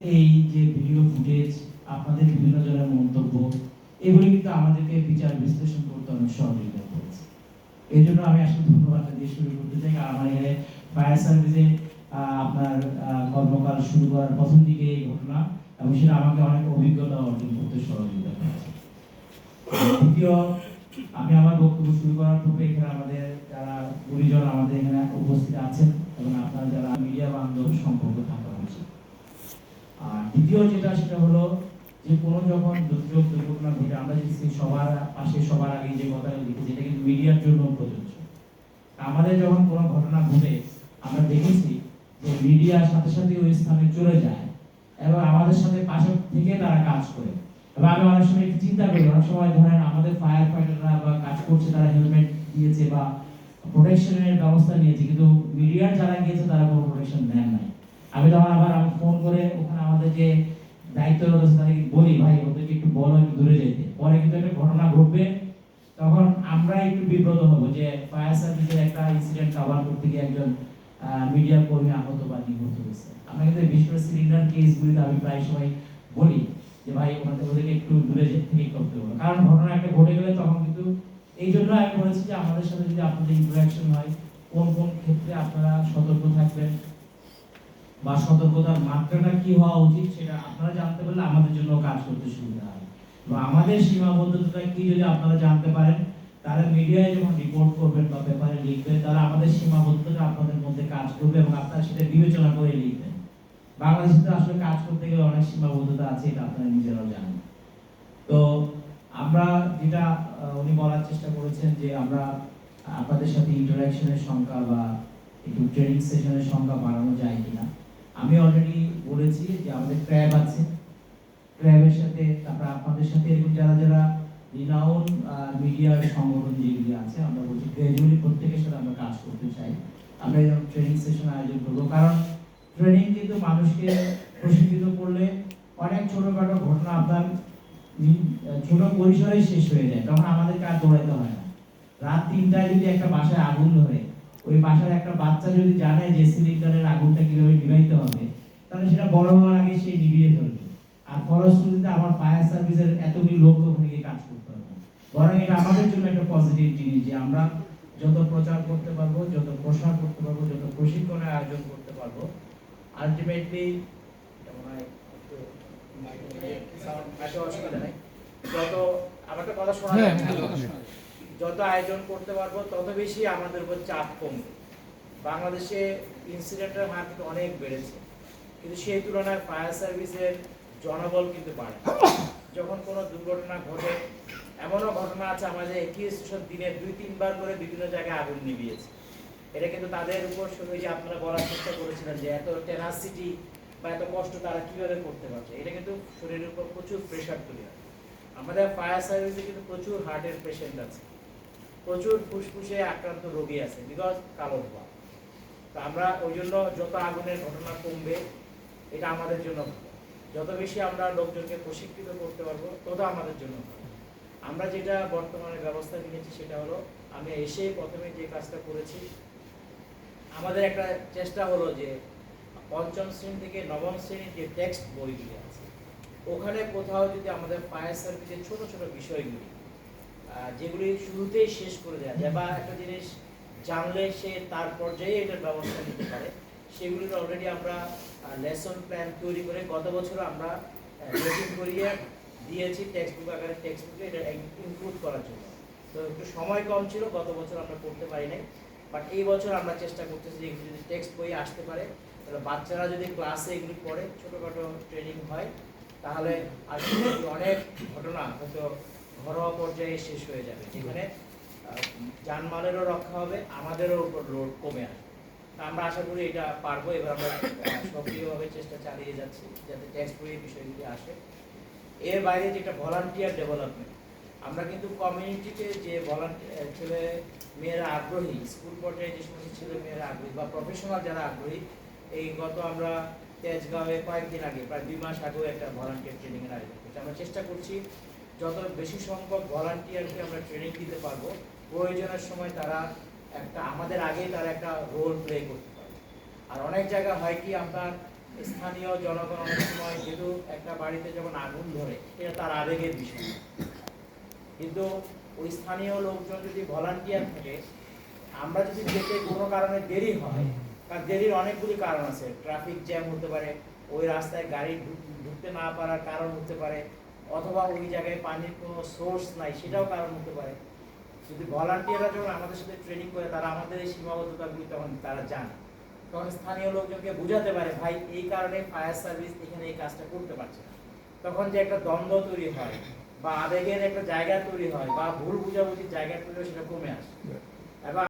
এই যে video footage আপনাদের বিভিন্ন জনের মন্তব্য, এগুলি কিন্তু আমাদেরকে বিচার বিশ্লেষণ করতে অনেক সহযোগিতা করেছে। এই জন্য আমি আসলে ধন্যবাদ দিয়ে শুরু করতে চাই, কারণ আমার এখানে ফায়ার সার্ভিসে আপনার কর্মকাল শুরু করার প্রথম দিকে এই ঘটনা, এবং সেটা আমাকে অনেক অভিজ্ঞতা অর্জন করতে সহযোগিতা করেছে। দ্বিতীয়, আমি আমার বক্তব্য শুরু করার পূর্বে এখানে আমাদের যারা গুরুজন আমাদের এখানে উপস্থিত আছেন, এবং আপনারা যারা মিডিয়া বান্ধব সম্পর্ক থাকা আর দ্বিতীয় যেটা, সেটা হলো যে কোনো যখন দুর্যোগ, দুর্ঘটনা ঘটে, আমরা যে সবার পাশে, সবার আগে যে কথাটা লিখেছি এটা কিন্তু মিডিয়ার জন্য প্রযোজ্য। আমাদের যখন কোনো ঘটনা ঘটে, আমরা দেখেছি যে মিডিয়ার সাথে সাথে ওই স্থানে চলে যায়, এবং আমাদের সাথে পাশে থেকে তারা কাজ করে। এবং আমি অনেক সময় চিন্তা করি, অনেক সময় ধরেন আমাদের ফায়ার ফাইটাররা বা কাজ করছে, তারা হেলমেট দিয়েছে বা প্রোটেকশনের ব্যবস্থা নিয়েছে, কিন্তু মিডিয়ার যারা গিয়েছে, তারা কোনো প্রোটেকশন নেন নাই। আমি তখন আবার আমি ফোন করে আমাদের যে দায়িত্বরত আছে তাদেরকে বলি, ভাই, ওদেরকে একটু বলো, একটু দূরে যেতে পরে কিন্তু একটা ঘটনা ঘটবে। তখন আমরা একটু বিব্রত হব যে ফায়ার সার্ভিসের একটা ইনসিডেন্ট কভার করতে গিয়ে একজন মিডিয়া কর্মী আহত বা নিহত হয়েছে। আমরা কিন্তু বিশেষ করে সিলিন্ডার কেসগুলিতে আমি প্রায় সময় বলি যে, ভাই ওনাদের ওদেরকে একটু দূরে যেতে থেকে করতে হবে কারণ ঘটনা একটা ঘটে গেলে তখন কিন্তু এই জন্য আমি বলেছি যে, আমাদের সাথে যদি আপনাদের ইন্টারাকশন হয়, কোন কোন ক্ষেত্রে আপনারা সতর্ক থাকবেন বা সতর্কতার মাত্রাটা কি হওয়া উচিত সেটা আপনারা জানতে পারলে আমাদের জন্য কাজ করতে সুবিধা হয়। বা আমাদের সীমাবদ্ধতা কি যদি আপনারা জানতে পারেন তারা মিডিয়ায় যখন রিপোর্ট করবেন বা পেপারে লিখবেন তারা আমাদের সীমাবদ্ধতা আপনাদের মধ্যে কাজ করবে এবং আপনারা সেটা বিবেচনা করে লিখবেন। বাংলাদেশে তো আসলে কাজ করতে গেলে অনেক সীমাবদ্ধতা আছে, এটা আপনারা নিজেরাও জানেন। তো আমরা যেটা উনি বলার চেষ্টা করেছেন যে আমরা আপনাদের সাথে ইন্টারাকশনের সংখ্যা বা একটু ট্রেনিং সেশনের সংখ্যা বাড়ানো যায় কিনা। আমি অলরেডি বলেছি যে আমাদের ক্র্যাব আছে। ক্র্যাবের সাথে তারপর আপনাদের সাথে এরকম যারা যারা রিনাউন মিডিয়ার সংগঠন যেগুলি আছে, আমরা বলছি গ্র্যাজুয়ালি প্রত্যেকের সাথে আমরা কাজ করতে চাই। আমরা এরকম ট্রেনিং সেশন আয়োজন করব। কারণ ট্রেনিং কিন্তু মানুষকে প্রশিক্ষিত করলে অনেক ছোটখাটো ঘটনা আপনার ছোট পরিসরেই শেষ হয়ে যায়। তখন আমাদেরকে আর দৌড়াইতে হয় না। রাত তিনটায় যদি একটা বাসায় আগুন ধরে ওই বাসার একটা বাচ্চা যদি জানে যে সিলিন্ডারের আগুনটা কীভাবে নিভাইতে হবে তাহলে সেটা বড় হওয়ার আগে সে নিভিয়ে ফেলবে আর ফলশ্রুতিতে আমার ফায়ার সার্ভিসের এতগুলি লোক ওখানে গিয়ে কাজ করতে হবে বরং এটা আমাদের জন্য একটা পজিটিভ জিনিস যে আমরা যত প্রচার করতে পারব যত প্রসার করতে পারব যত প্রশিক্ষণের আয়োজন করতে পারব আলটিমেটলি যত আমার কথা শোনা হ্যাঁ? যত আয়োজন করতে পারব, তত বেশি আমাদের উপর চাপ কমবে। বাংলাদেশে ইনসিডেন্টের হার কিন্তু অনেক বেড়েছে। কিন্তু সেই তুলনায় ফায়ার সার্ভিসের জনবল কিন্তু বাড়ে। যখন কোনো দুর্ঘটনা ঘটে, এমনও ঘটনা আছে, আমাদের একই স্টেশন দিনে দুই, তিনবার করে বিভিন্ন জায়গায় আগুন নিভিয়েছে। এটা কিন্তু তাদের উপর শুধু যে আপনারা বলার চেষ্টা করেছিলেন যে এত টেনাসিটি বা এত কষ্ট তারা কীভাবে করতে পারছে, এটা কিন্তু শরীরের উপর প্রচুর প্রেশার হয়। আমাদের ফায়ার সার্ভিসে কিন্তু প্রচুর হার্টের পেশেন্ট আছে। প্রচুর ফুসফুসে আক্রান্ত রোগী আছে বিকজ কালো ধোঁয়া। তো আমরা ওই জন্য যত আগুনের ঘটনা কমবে, এটা আমাদের জন্য যত বেশি আমরা লোকজনকে প্রশিক্ষিত করতে পারব, তত আমাদের জন্য আমরা যেটা বর্তমানে ব্যবস্থা নিয়েছি, সেটা হলো, আমি এসে প্রথমে যে কাজটা করেছি, আমাদের একটা চেষ্টা হলো যে, পঞ্চম শ্রেণি থেকে নবম শ্রেণির যে টেক্সট বইগুলি আছে, ওখানে কোথাও যদি আমাদের ফায়ার সার্ভিসের ছোট ছোট বিষয়গুলি যেগুলি শুরুতেই শেষ করে দেওয়া যায় বা একটা জিনিস জানলে সে তার পর্যায়ে এটার ব্যবস্থা নিতে পারে। সেগুলির অলরেডি আমরা লেসন প্ল্যান তৈরি করে গত বছর আমরা রেটিং করিয়ে দিয়েছি টেক্সট বুক আকারে টেক্সট বুকে এটা ইনক্লুড করার জন্য। তো একটু সময় কম ছিল, গত বছর আমরা করতে পারি নাই বাট এই বছর আমরা চেষ্টা করতেছি যে যদি টেক্সট বই আসতে পারে, তাহলে বাচ্চারা যদি ক্লাসে এগুলি পড়ে, ছোটোখাটো ট্রেনিং হয়, তাহলে আর অনেক ঘটনা হয়তো ঘরোয়া পর্যায়ে শেষ হয়ে যাবে। যেখানে যানমালেরও রক্ষা হবে, আমাদেরও উপর লোড কমে আসবে। আমরা আশা করি এটা পারব। এবার আমরা সক্রিয়ভাবে চেষ্টা চালিয়ে যাচ্ছি, যাতে টেক্সট বইয়ের বিষয়গুলি আসে। এর বাইরে যেটা ভলান্টিয়ার ডেভেলপমেন্ট আমরা কিন্তু কমিউনিটিতে যে ভলান্টিয়ার ছেলে মেয়েরা আগ্রহী স্কুল পর্যায়ে যে সমস্ত ছেলে মেয়েরা আগ্রহী বা প্রফেশনাল যারা আগ্রহী, এই গত আমরা তেজগাঁওয়ে কয়েকদিন আগে, প্রায় দুই মাস আগেও একটা ভলান্টিয়ার ট্রেনিংয়ের আয়োজন করছি। আমরা চেষ্টা করছি যত বেশি সংখ্যক ভলান্টিয়ারকে আমরা ট্রেনিং দিতে পারব, প্রয়োজনের সময় তারা একটা, আমাদের আগে তারা একটা রোল প্লে করতে পারবে। আর অনেক জায়গা হয় কি আপনার স্থানীয় জনগণ অনেক সময় যেহেতু একটা বাড়িতে যখন আগুন ধরে, এটা তার আবেগের বিষয়। কিন্তু ওই স্থানীয় লোকজন যদি ভলান্টিয়ার থাকে, আমরা যদি যেতে কোনো কারণে দেরি হয়, কারণ দেরির অনেকগুলি কারণ আছে। ট্রাফিক জ্যাম হতে পারে, ওই রাস্তায় গাড়ি ঢুকতে না পারার কারণ হতে পারে অথবা ওই জায়গায় পানির কোনো সোর্স নাই সেটাও কারণ হতে পারে যদি ভলান্টিয়াররা যখন আমাদের সাথে ট্রেনিং করে তারা আমাদের এই সীমাবদ্ধতাগুলি তখন তারা জানে। তখন স্থানীয় লোকজনকে বোঝাতে পারে ভাই এই কারণে ফায়ার সার্ভিস এখানে এই কাজটা করতে পারছে না। তখন যে একটা দ্বন্দ্ব তৈরি হয় বা আবেগের একটা জায়গা তৈরি হয় বা ভুল বুঝাবুঝির জায়গা তৈরি হয় সেটা কমে আসে। এবং